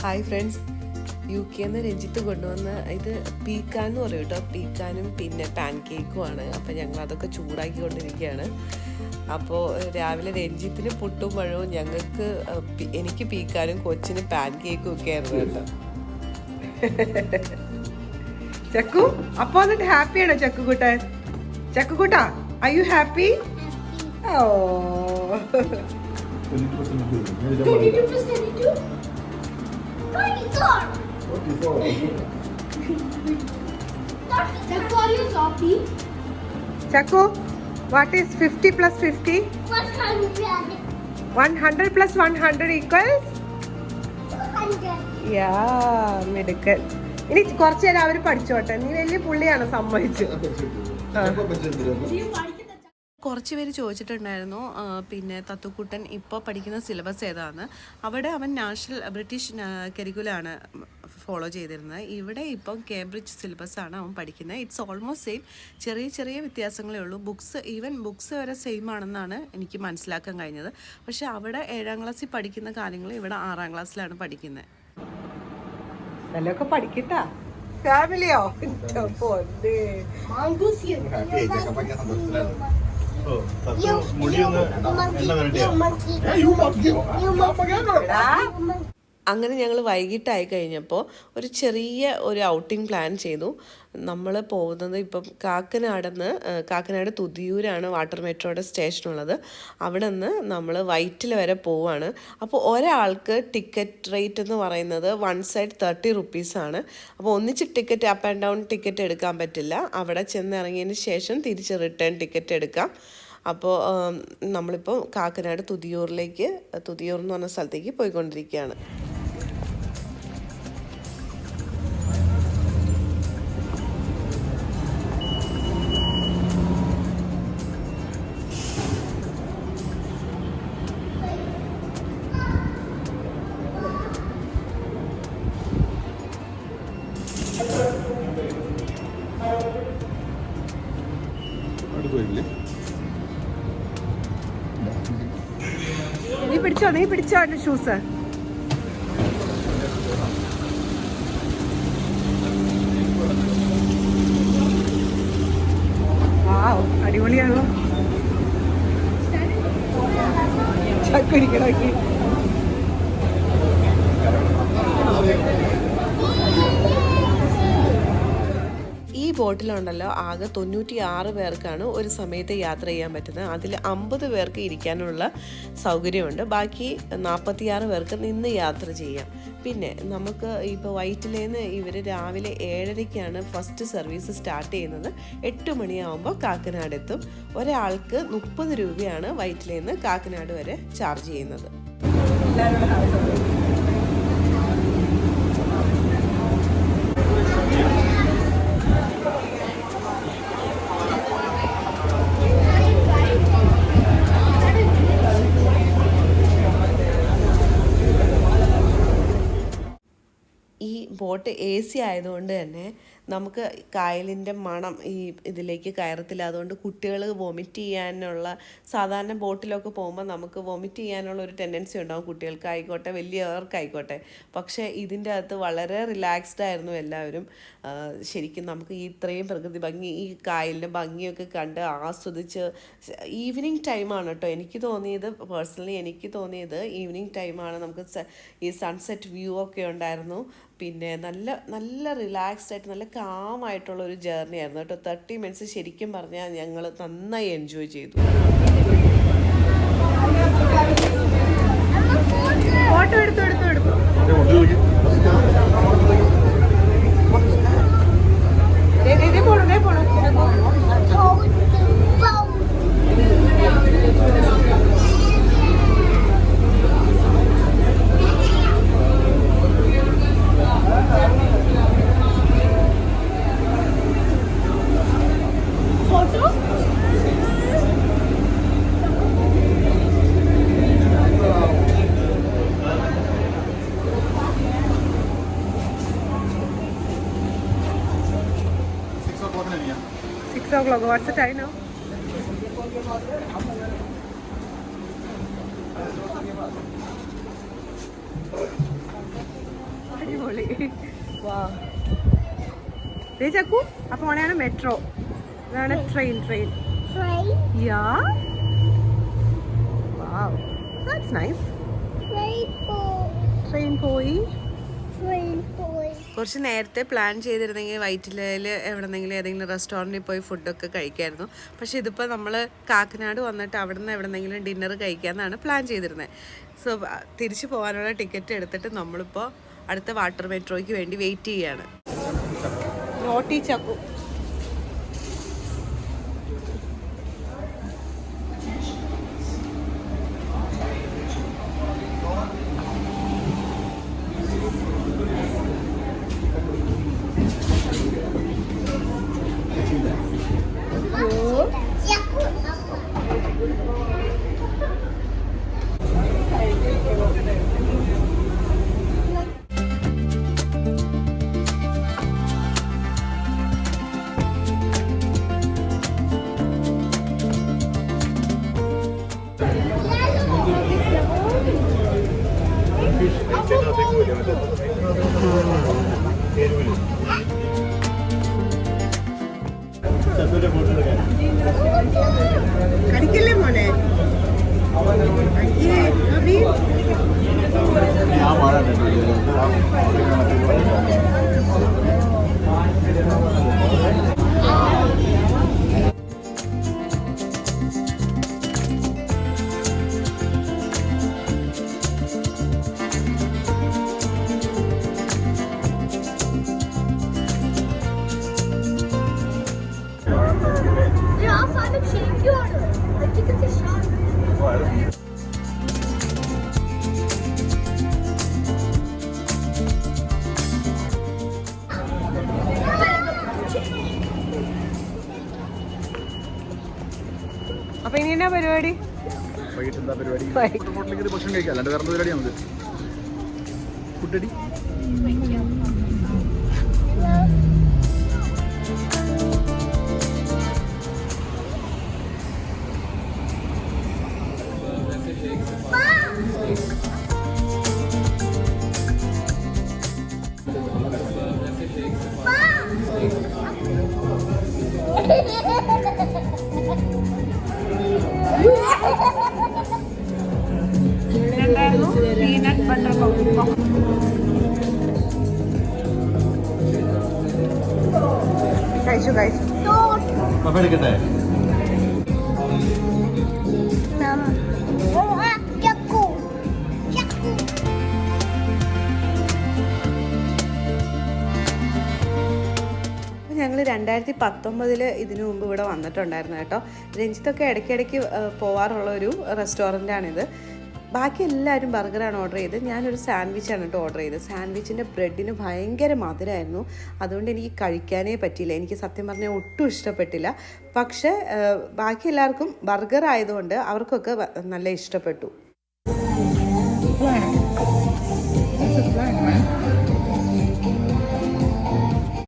Hi friends U K എന്ന് രഞ്ജിത്ത് കൊണ്ടുവന്ന ഇത് പീക്കാൻ എന്ന് പറയും കേട്ടോ. പീക്കാനും പിന്നെ പാൻ കേക്കുമാണ് അപ്പം ഞങ്ങൾ അതൊക്കെ ചൂടാക്കിക്കൊണ്ടിരിക്കുകയാണ്. അപ്പോൾ രാവിലെ രഞ്ജിത്തിന് പുട്ടും പഴവും ഞങ്ങൾക്ക് എനിക്ക് പീക്കാനും കൊച്ചിന് പാൻ കേക്കും ഒക്കെ ആയിരുന്നു കേട്ടോ. ചക്കു അപ്പോൾ എന്നിട്ട് ഹാപ്പിയാണോ ചക്കു കൂട്ട ചക്കു കൂട്ട ഐ യു ഹാപ്പി ഓ. 22 plus 22? 24! Jack, are you happy? Chakku what is fifty plus fifty 100. One hundred plus one hundred equals 100. Yeah മിടുക്കൻ ഇനി കുറച്ചു നേരം അവർ പഠിച്ചോട്ടെ നീ വലിയ പുള്ളിയാണ് സമ്മതിച്ചു കുറച്ച് പേര് ചോദിച്ചിട്ടുണ്ടായിരുന്നു പിന്നെ തത്തുക്കുട്ടൻ ഇപ്പോൾ പഠിക്കുന്ന സിലബസ് ഏതാണ്? അവിടെ അവൻ നാഷണൽ ബ്രിട്ടീഷ് കരിക്കുലാണ് ഫോളോ ചെയ്തിരുന്നത്. ഇവിടെ ഇപ്പം കേംബ്രിഡ്ജ് സിലബസ് ആണ് അവൻ പഠിക്കുന്നത്. ഇറ്റ്സ് ഓൾമോസ്റ്റ് സെയിം ചെറിയ ചെറിയ വ്യത്യാസങ്ങളേ ഉള്ളൂ. ബുക്സ് ഈവൻ ബുക്സ് വരെ സെയിം ആണെന്നാണ് എനിക്ക് മനസ്സിലാക്കാൻ കഴിഞ്ഞത്. പക്ഷേ അവിടെ ഏഴാം ക്ലാസ്സിൽ പഠിക്കുന്ന കാര്യങ്ങൾ ഇവിടെ ആറാം ക്ലാസ്സിലാണ് പഠിക്കുന്നത്. പഠിക്കട്ടാ. ഫാമിലിയോ പൊന്നേ Tapos muli yung nakakailangan niya. Eh, yung mag- yung mag- magano. Verdad? അങ്ങനെ ഞങ്ങൾ വൈകിട്ടായി കഴിഞ്ഞപ്പോൾ ഒരു ചെറിയ ഒരു ഔട്ടിംഗ് പ്ലാൻ ചെയ്തു. നമ്മൾ പോകുന്നത് ഇപ്പം കാക്കനാടെന്ന് കാക്കനാട് തുതിയൂരാണ് വാട്ടർ മെട്രോയുടെ സ്റ്റേഷനുള്ളത്. അവിടെ നിന്ന് നമ്മൾ വൈറ്റിൽ വരെ പോവാണ്. അപ്പോൾ ഒരാൾക്ക് ടിക്കറ്റ് റേറ്റ് എന്ന് പറയുന്നത് വൺ സൈഡ് തേർട്ടി റുപ്പീസാണ് അപ്പോൾ ഒന്നിച്ച് ticket up and down ticket എടുക്കാൻ പറ്റില്ല. അവിടെ ചെന്നിറങ്ങിയതിന് ശേഷം തിരിച്ച് റിട്ടേൺ ടിക്കറ്റ് എടുക്കാം. അപ്പോൾ നമ്മളിപ്പോൾ കാക്കനാട് തുതിയൂറിലേക്ക് തുതിയൂർ എന്ന് പറഞ്ഞ സ്ഥലത്തേക്ക് പോയിക്കൊണ്ടിരിക്കുകയാണ്. പിടിച്ചോ നീ പിടിച്ചോ എന്റെ ഷൂസ് അടിപൊളിയാണോ അടിപൊളിയാണല്ലോ. ബോട്ടിലുണ്ടല്ലോ ആകെ തൊണ്ണൂറ്റി ആറ് പേർക്കാണ് ഒരു സമയത്ത് യാത്ര ചെയ്യാൻ പറ്റുന്നത്. അതിൽ അമ്പത് പേർക്ക് ഇരിക്കാനുള്ള സൗകര്യമുണ്ട്. ബാക്കി നാൽപ്പത്തിയാറ് പേർക്ക് നിന്ന് യാത്ര ചെയ്യാം. പിന്നെ നമുക്ക് ഇപ്പോൾ വൈറ്റിലേന്ന് ഇവർ രാവിലെ ഏഴരയ്ക്കാണ് ഫസ്റ്റ് സർവീസ് സ്റ്റാർട്ട് ചെയ്യുന്നത്. എട്ട് മണിയാവുമ്പോൾ കാക്കനാട് എത്തും ഒരാൾക്ക് മുപ്പത് രൂപയാണ് വൈറ്റിലേന്ന് കാക്കനാട് വരെ ചാർജ് ചെയ്യുന്നത്. ബോട്ട് എ സി ആയതുകൊണ്ട് തന്നെ നമുക്ക് കായലിന്റെ മണം ഈ ഇതിലേക്ക് കയറത്തില്ല. അതുകൊണ്ട് കുട്ടികൾ വൊമിറ്റ് ചെയ്യാനുള്ള സാധാരണ ബോട്ടിലൊക്കെ പോകുമ്പോൾ നമുക്ക് വൊമിറ്റ് ചെയ്യാനുള്ള ഒരു ടെൻഡൻസി ഉണ്ടാവും കുട്ടികൾക്കായിക്കോട്ടെ വലിയവർക്കായിക്കോട്ടെ. പക്ഷേ ഇതിന്റെ അകത്ത് വളരെ റിലാക്സ്ഡ് ആയിരുന്നു എല്ലാവരും. ശരിക്കും നമുക്ക് ഈ ഇത്രയും പ്രകൃതി ഭംഗി ഈ കായലിന്റെ ഭംഗിയൊക്കെ കണ്ട് ആസ്വദിച്ച് ഈവനിങ് ടൈമാണ് കേട്ടോ എനിക്ക് തോന്നിയത്. പേഴ്സണലി എനിക്ക് തോന്നിയത് ഈവനിങ് ടൈമാണ് നമുക്ക് ഈ സൺസെറ്റ് വ്യൂ ഒക്കെ ഉണ്ടായിരുന്നു. പിന്നെ നല്ല നല്ല റിലാക്സ്ഡ് ആയിട്ട് നല്ല കാം ആയിട്ടുള്ള ഒരു ജേർണി ആയിരുന്നു കേട്ടോ. തേർട്ടി മിനിറ്റ്സ് ശരിക്കും പറഞ്ഞാൽ ഞങ്ങൾ നന്നായി എൻജോയ് ചെയ്തു. ഫോട്ടോ എടുത്തു എടുത്തു എടുത്തു ദേ, ദേ, ദേ പോണു ദേ പോണു six o'clock what's time no അടിപൊളി. വാ ദേ ചക്കു അപ്പൊ ഓണയാണ് മെട്രോ ഇതാണ് train train. Yeah wow that's nice. Train പോയി. Train boy. കുറച്ച് നേരത്തെ പ്ലാൻ ചെയ്തിരുന്നെങ്കിൽ വൈറ്റിലയിൽ എവിടെന്നെങ്കിലും ഏതെങ്കിലും റെസ്റ്റോറന്റിൽ പോയി ഫുഡൊക്കെ കഴിക്കായിരുന്നു. പക്ഷേ ഇതിപ്പോൾ നമ്മൾ കാക്കനാട് വന്നിട്ട് അവിടെ നിന്ന് എവിടെന്നെങ്കിലും ഡിന്നർ കഴിക്കാമെന്നാണ് പ്ലാൻ ചെയ്തിരുന്നത് സോ തിരിച്ചു പോകാനുള്ള ടിക്കറ്റ് എടുത്തിട്ട് നമ്മളിപ്പോൾ അടുത്ത വാട്ടർ മെട്രോയ്ക്ക് വേണ്ടി വെയിറ്റ് ചെയ്യുകയാണ് റോട്ടി ചക്കു. കടിക്കല്ലേ മോനെ. ആ വാഴ എന്നാ പരിപാടി? വൈകിട്ട് എന്താ പരിപാടി ഹോട്ടലിൽ ഭക്ഷണം കഴിക്കാം. അല്ലാണ്ട് വേറെ എന്താ പരിപാടി കഴിച്ചു എടുക്കട്ടെ? ഞങ്ങൾ രണ്ടായിരത്തി പത്തൊമ്പതിൽ ഇതിനു മുമ്പ് ഇവിടെ വന്നിട്ടുണ്ടായിരുന്നു കേട്ടോ. രഞ്ജിത്തൊക്കെ ഇടയ്ക്കിടയ്ക്ക് പോവാറുള്ള ഒരു റെസ്റ്റോറന്റാണിത് ബാക്കി എല്ലാവരും ബർഗറാണ് ഓർഡർ ചെയ്തത്. ഞാനൊരു സാൻഡ്വിച്ചാണ് കേട്ടോ ഓർഡർ ചെയ്തത്. സാൻഡ്വിച്ചിന്റെ ബ്രെഡിന് ഭയങ്കര മധുരമായിരുന്നു അതുകൊണ്ട് എനിക്ക് കഴിക്കാനേ പറ്റിയില്ല. എനിക്ക് സത്യം പറഞ്ഞാൽ ഒട്ടും ഇഷ്ടപ്പെട്ടില്ല. പക്ഷേ ബാക്കി എല്ലാവർക്കും ബർഗർ ആയതുകൊണ്ട് അവർക്കൊക്കെ നല്ല ഇഷ്ടപ്പെട്ടു.